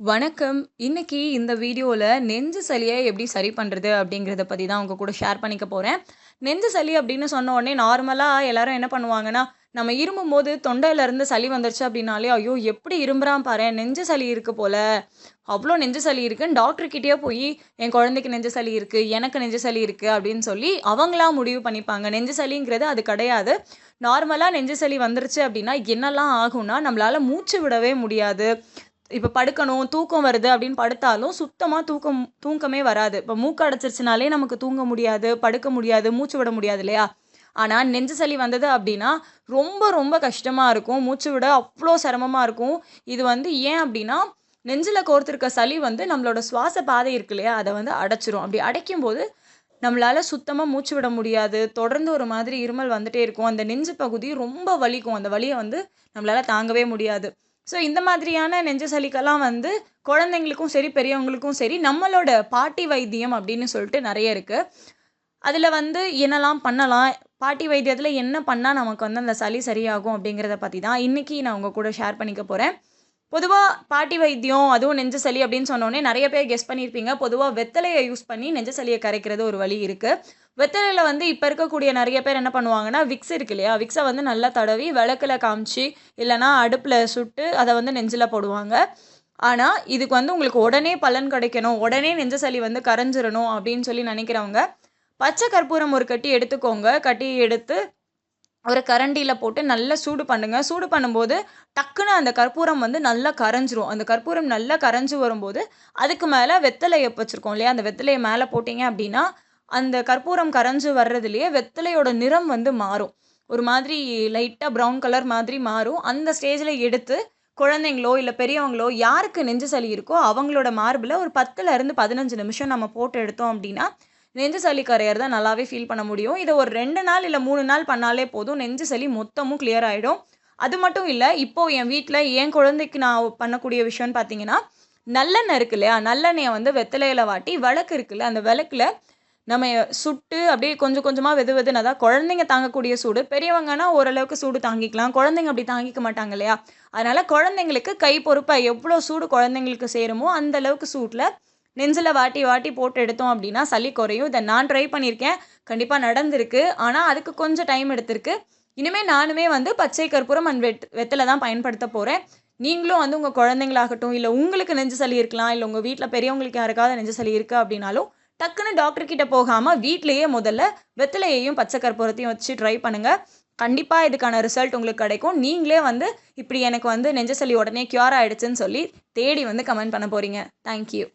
வணக்கம். இன்னைக்கு இந்த வீடியோவில் நெஞ்சு சளியை எப்படி சரி பண்ணுறது அப்படிங்கிறத பற்றி தான் உங்கள் கூட ஷேர் பண்ணிக்க போகிறேன் நெஞ்சு சளி அப்படின்னு சொன்ன உடனே நார்மலாக எல்லாரும் என்ன பண்ணுவாங்கன்னா, நம்ம இருமும்போது போது தொண்டையிலேருந்து சளி வந்துருச்சு அப்படின்னாலே, "ஐயோ! எப்படி இரும்புறான் பாரேன், நெஞ்சு சளி இருக்கு போல. அவ்வளோ நெஞ்சு சளி இருக்குன்னு டாக்டர்கிட்டயே போய் என் குழந்தைக்கு நெஞ்சு சளி இருக்குது எனக்கு நெஞ்சு சளி இருக்குது அப்படின்னு சொல்லி அவங்களா முடிவு பண்ணிப்பாங்க. நெஞ்சு சளிங்கிறது அது கிடையாது. நார்மலாக நெஞ்சு சளி வந்துருச்சு அப்படின்னா என்னெல்லாம் ஆகும்னா, நம்மளால் மூச்சு விடவே முடியாது. இப்போ படுக்கணும், தூக்கம் வருது அப்படின்னு படுத்தாலும் சுத்தமாக தூக்கம் தூக்கமே வராது. இப்போ மூக்கு அடைச்சிருச்சுனாலே நமக்கு தூங்க முடியாது, படுக்க முடியாது, மூச்சு விட முடியாது இல்லையா? ஆனால் நெஞ்சு சளி வந்தது அப்படின்னா, ரொம்ப ரொம்ப கஷ்டமாக இருக்கும். மூச்சு விட அவ்வளோ சிரமமாக இருக்கும். இது வந்து ஏன் அப்படின்னா, நெஞ்சில் கோர்த்துருக்க சளி வந்து நம்மளோட சுவாச பாதை இருக்கு இல்லையா? அதை வந்து அடைச்சிரும். அப்படி அடைக்கும்போது, நம்மளால் சுத்தமாக மூச்சு விட முடியாது. தொடர்ந்து ஒரு மாதிரி இருமல் வந்துட்டே இருக்கும். அந்த நெஞ்சு பகுதி ரொம்ப வலிக்கும். அந்த வலியை வந்து நம்மளால் தாங்கவே முடியாது. ஸோ இந்த மாதிரியான நெஞ்ச சளிக்கெல்லாம் வந்து குழந்தைங்களுக்கும் சரி, பெரியவங்களுக்கும் சரி, நம்மளோட பாட்டி வைத்தியம் அப்படின்னு சொல்லிட்டு நிறைய இருக்குது அதில் வந்து என்னலாம் பண்ணலாம்? பாட்டி வைத்தியத்தில் என்ன பண்ணால் நமக்கு வந்து அந்த சளி சரியாகும் அப்படிங்கிறத பற்றி தான் இன்றைக்கி நான் உங்கள் கூட ஷேர் பண்ணிக்க போகிறேன் பொதுவாக பாட்டி வைத்தியம், அதுவும் நெஞ்சு சளி அப்படின்னு சொன்னோடனே நிறைய பேர் கெஸ் பண்ணியிருப்பீங்க. பொதுவாக வெத்தலையை யூஸ் பண்ணி நெஞ்சு சளியை கரைக்கிறது ஒரு வழி இருக்குது வெத்தலையில் வந்து இப்போ இருக்கக்கூடிய நிறைய பேர் என்ன பண்ணுவாங்கன்னா, விக்ஸ் இருக்கு இல்லையா? விக்ஸை வந்து நல்லா தடவி விளக்கில் காமிச்சு, இல்லைனா அடுப்பில் சுட்டு அதை வந்து நெஞ்சில் போடுவாங்க. ஆனால் இதுக்கு வந்து உங்களுக்கு உடனே பலன் கிடைக்கணும், உடனே நெஞ்ச சளி வந்து கரைஞ்சிடணும் அப்படின்னு சொல்லி நினைக்கிறவங்க பச்சை கற்பூரம் ஒரு கட்டி எடுத்துக்கோங்க. கட்டி எடுத்து ஒரு கரண்டியில் போட்டு நல்லா சூடு பண்ணுங்க. சூடு பண்ணும்போது டக்குன்னு அந்த கற்பூரம் வந்து நல்லா கரைஞ்சிரும். அந்த கற்பூரம் நல்லா கரைஞ்சு வரும்போது, அதுக்கு மேலே வெத்தலையை வச்சுருக்கோம் இல்லையா? அந்த வெத்தலையை மேலே போட்டிங்க அப்படின்னா, அந்த கற்பூரம் கரைஞ்சு வர்றதுலேயே வெத்தலையோட நிறம் வந்து மாறும். ஒரு மாதிரி லைட்டாக ப்ரவுன் கலர் மாதிரி மாறும். அந்த ஸ்டேஜில் எடுத்து குழந்தைங்களோ, இல்லை பெரியவங்களோ யாருக்கு நெஞ்சு சளி இருக்கோ அவங்களோட மார்பில் ஒரு 10லருந்து 15 நிமிஷம் நம்ம போட்டு எடுத்தோம் அப்படின்னா, நெஞ்சு சளி கரையறத நல்லாவே ஃபீல் பண்ண முடியும். இதை ஒரு ரெண்டு நாள் இல்லை மூணு நாள் பண்ணாலே போதும். நெஞ்சு சளி மொத்தமும் கிளியர் ஆகிடும் அது மட்டும் இல்லை இப்போது என் வீட்டில் என் குழந்தைக்கு நான் பண்ணக்கூடிய விஷயம்னு பார்த்தீங்கன்னா, நல்லெண்ணெய் இருக்கு இல்லையா? நல்லெண்ணெயை வந்து வெத்தலையில வாட்டி விளக்கு இருக்குல்ல, அந்த விளக்குல நம்ம சுட்டு அப்படியே கொஞ்சம் கொஞ்சமாக வெது வெதுன்னு தான் குழந்தைங்க தாங்கக்கூடிய சூடு. பெரியவங்கன்னா ஓரளவுக்கு சூடு தாங்கிக்கலாம். குழந்தைங்க அப்படி தாங்கிக்க மாட்டாங்க இல்லையா? அதனால் குழந்தைங்களுக்கு கை பொறுப்பாக எவ்வளோ சூடு குழந்தைங்களுக்கு சேருமோ, அந்த அளவுக்கு சூட்டில் நெஞ்சில் வாட்டி வாட்டி போட்டு எடுத்தோம் அப்படின்னா சளி குறையும். இதை நான் ட்ரை பண்ணியிருக்கேன். கண்டிப்பாக நடந்திருக்கு. ஆனால் அதுக்கு கொஞ்சம் டைம் எடுத்திருக்கு. இனிமேல் நானுமே வந்து பச்சை கற்பூரம் அண்ட் வெட் வெத்தலை தான் பயன்படுத்த போகிறேன் நீங்களும் வந்து உங்கள் குழந்தைங்களாகட்டும், இல்லை உங்களுக்கு நெஞ்சு சளி இருக்கலாம், இல்லை உங்கள் வீட்டில் பெரியவங்களுக்கு யாருக்காவது நெஞ்சு சளி இருக்குது அப்படின்னாலும், டக்குனு டாக்டர் கிட்ட போகாம முதல்ல வெத்தலையையும், பச்சை கற்பூரத்தையும் வச்சு ட்ரை பண்ணுங்கள் கண்டிப்பாக இதுக்கான ரிசல்ட் உங்களுக்கு கிடைக்கும். நீங்களே வந்து இப்படி எனக்கு வந்து நெஞ்சு சளி உடனே க்யூர் ஆகிடுச்சுன்னு சொல்லி தேடி வந்து கமெண்ட் பண்ண போகிறீங்க தேங்க் யூ.